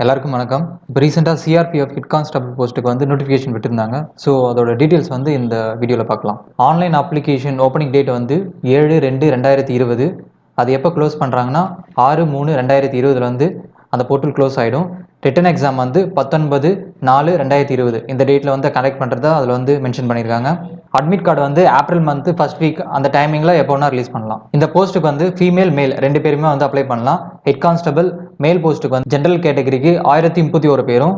எல்லாருக்கும் வணக்கம். இப்போ ரீசெண்டாக சிஆர்பிஎஃப் ஹிட் கான்ஸ்டபிள் போஸ்ட்டுக்கு வந்து நோட்டிஃபிகேஷன் விட்டுருந்தாங்க. ஸோ அதோட டீட்டெயில்ஸ் வந்து இந்த வீடியோவில் பார்க்கலாம். ஆன்லைன் அப்ளிகேஷன் ஓப்பனிங் டேட் வந்து ஏழு ரெண்டு ரெண்டாயிரத்தி இருபது. அது எப்போ க்ளோஸ் பண்ணுறாங்கன்னா ஆறு மூணு ரெண்டாயிரத்தி இருபதுல வந்து அந்த போர்ட்டல் க்ளோஸ் ஆகிடும் ரிட்டன் எக்ஸாம் வந்து பத்தொன்பது நாலு ரெண்டாயிரத்தி இருபது. இந்த டேட்டில் வந்து கனெக்ட் பண்ணுறதா அதில் வந்து மென்ஷன் பண்ணியிருக்காங்க அட்மிட் கார்டு வந்து ஏப்ரல் மந்த் ஃபர்ஸ்ட் வீக் அந்த டைமிங்கில் எப்போ வேணால் ரிலீஸ் பண்ணலாம். இந்த போஸ்ட்டுக்கு வந்து ஃபீமேல் மேல் ரெண்டு பேருமே வந்து அப்ளை பண்ணலாம். ஹெட் கான்ஸ்டபிள் மேல் போஸ்ட்டுக்கு வந்து ஜென்ரல் கேட்டகரிக்கு ஆயிரத்தி முப்பத்தி ஒரு பேரும்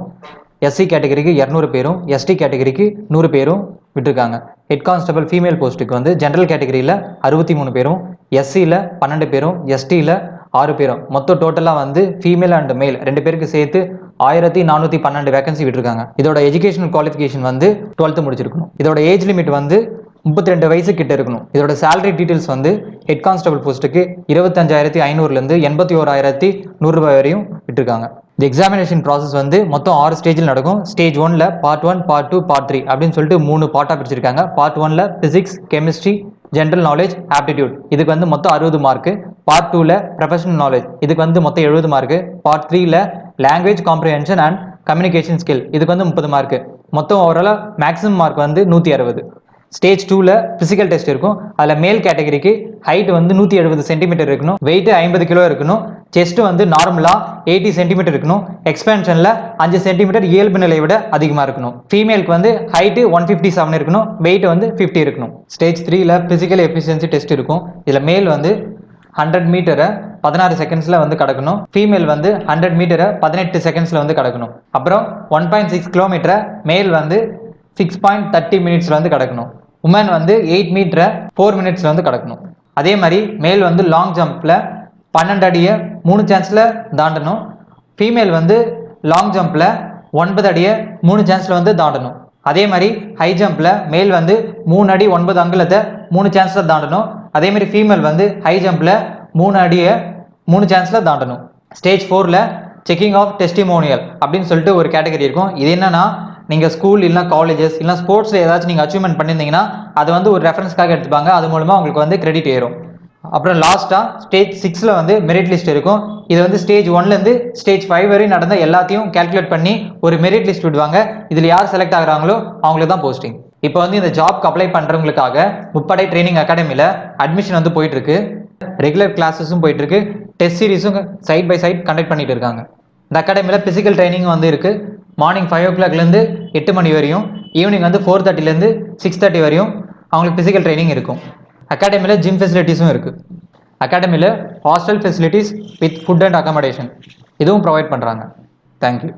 எஸ்சி கேட்டகரிக்கு இரநூறு பேரும் எஸ்டி கேட்டகரிக்கு நூறு பேரும் விட்டுருக்காங்க. ஹெட் கான்ஸ்டபிள் ஃபீமேல் போஸ்ட்டுக்கு வந்து ஜென்ரல் கேட்டகரியில் அறுபத்தி மூணு பேரும் எஸ்சியில் பன்னெண்டு பேரும் எஸ்டியில் ஆறு பேரும். மொத்தம் டோட்டலாக வந்து ஃபீமேல் அண்ட் மேல் ரெண்டு பேருக்கு சேர்த்து ஆயிரத்தி நானூற்றி பன்னெண்டு வேகன்சி விட்டுருக்காங்க. இதோட எஜுகேஷனல் குவாலிஃபிகேஷன் வந்து டுவெல்த்து முடிச்சிருக்கணும். இதோட ஏஜ் லிமிட் வந்து முப்பத்தி ரெண்டு வயசு கிட்ட இருக்கணும். இதோட சேலரி டீட்டெயில்ஸ் வந்து ஹெட் கான்ஸ்டபிள் போஸ்ட்டுக்கு இருபத்தஞ்சாயிரத்தி ஐநூறுலேருந்து எண்பத்தி ஓராயிரத்தி நூறுரூபாய் வரையும் விட்டுருக்காங்க. இந்த எக்ஸாமினேஷன் ப்ராசஸ் வந்து மொத்தம் ஆறு ஸ்டேஜில் நடக்கும். ஸ்டேஜ் ஒன்ல part one part two part three அப்படின்னு சொல்லிட்டு மூணு பார்ட்டாக பிரிச்சிருக்காங்க. பார்ட் ஒன்ல physics chemistry general knowledge aptitude இதுக்கு வந்து மொத்தம் அறுபது மார்க்கு பார்ட் டூவில் ப்ரொஃபஷனல் நாலேஜ் இதுக்கு வந்து மொத்தம் எழுபது மார்க்கு பார்ட் த்ரீல language comprehension and communication skill இதுக்கு வந்து முப்பது மார்க்கு மொத்தம் ஓவராலாக மேக்ஸிமம் மார்க் வந்து நூற்றி அறுபது. ஸ்டேஜ் டூவில் ஃபிசிக்கல் டெஸ்ட் இருக்கும். அதில் மேல் கேட்டகரிக்கு ஹைட் வந்து நூற்றி எழுபது சென்டிமீட்டர் இருக்கணும். வெயிட்டு ஐம்பது கிலோ இருக்கணும். செஸ்ட் வந்து நார்மலாக எயிட்டி சென்டிமீட்டர் இருக்கணும். எக்ஸ்பென்ஷனில் அஞ்சு சென்டிமீட்டர் இயல்பு நிலையை விட அதிகமாக இருக்கணும். ஃபீமேலுக்கு வந்து ஹைட்டு ஒன் ஃபிஃப்டி செவன் இருக்கணும். வெயிட் வந்து ஃபிஃப்டி இருக்கணும். ஸ்டேஜ் த்ரீயில் ஃபிசிக்கல் எஃபிஷியன்சி டெஸ்ட் இருக்கும். இதில் மேல் வந்து ஹண்ட்ரட் மீட்டரை பதினாறு செகண்ட்ஸில் வந்து கடக்கணும். ஃபீமேல் வந்து ஹண்ட்ரட் மீட்டரை பதினெட்டு செகண்ட்ஸில் வந்து கடக்கணும். அப்புறம் ஒன் பாயிண்ட் சிக்ஸ் கிலோமீட்டரை மேல் வந்து சிக்ஸ் பாயிண்ட் தேர்ட்டி மினிட்ஸில் வந்து கடக்கணும். உமன் வந்து எயிட் மீட்டரை ஃபோர் மினிட்ஸில் வந்து கடக்கணும். அதே மாதிரி மேல் வந்து லாங் ஜம்பில் பன்னெண்டு அடியை மூணு சான்ஸில் தாண்டணும். ஃபீமேல் வந்து லாங் ஜம்பில் ஒன்பது அடியை மூணு சான்ஸில் வந்து தாண்டணும். அதே மாதிரி ஹை ஜம்பில் மேல் வந்து மூணு அடி ஒன்பது அங்குலத்தை மூணு சான்ஸில் தாண்டணும். அதே மாதிரி ஃபீமேல் வந்து ஹை ஜம்பில் மூணு அடியை மூணு சான்ஸில் தாண்டணும். ஸ்டேஜ் ஃபோரில் செக்கிங் ஆஃப் டெஸ்டிமோனியல் அப்படின்னு சொல்லிட்டு ஒரு கேட்டகரி இருக்கும். இது என்னன்னா நீங்கள் ஸ்கூல் இல்லைனா காலேஜஸ் இல்லை ஸ்போர்ட்ஸில் ஏதாச்சும் நீங்கள் அச்சீவ்மெண்ட் பண்ணியிருந்தீங்கன்னா அது வந்து ஒரு ரெஃபரன்ஸ்க்காக எடுத்துப்பாங்க. அது மூலமாக உங்களுக்கு வந்து கிரெடிட் ஏறும். அப்புறம் லாஸ்ட்டாக ஸ்டேஜ் சிக்ஸில் வந்து மெரிட் லிஸ்ட் இருக்கும். இது வந்து ஸ்டேஜ் ஒன்லேருந்து ஸ்டேஜ் ஃபைவ் வரையும் நடந்த எல்லாத்தையும் கேல்குலேட் பண்ணி ஒரு மெரிட் லிஸ்ட் விடுவாங்க. இதில் யார் செலக்ட் ஆகுறாங்களோ அவங்களுக்கு தான் போஸ்டிங் இப்போ வந்து இந்த ஜாப்க்கு அப்ளை பண்ணுறவங்களுக்காக முப்படை ட்ரைனிங் அகாடமியில் அட்மிஷன் வந்து போயிட்டுருக்கு. ரெகுலர் கிளாஸஸும் போயிட்டுருக்கு. டெஸ்ட் சீரிஸும் சைட் பை சைட் கண்டக்ட் பண்ணிட்டு இருக்காங்க. இந்த அகாடமியில் ஃபிசிக்கல் ட்ரைனிங் வந்து இருக்குது மார்னிங் ஃபைவ் ஓ கிளாக்லேருந்து எட்டு மணி வரையும் ஈவினிங் வந்து ஃபோர் தேர்ட்டிலேருந்து சிக்ஸ் தேர்ட்டி வரையும் அவங்களுக்கு ஃபிசிக்கல் ட்ரைனிங் இருக்கும். அகாடமியில் ஜிம் ஃபெசிலிட்டிஸும் இருக்குது அகாடமியில் hostel facilities with food and accommodation இதுவும் ப்ரொவைட் பண்ணுறாங்க தேங்க்யூ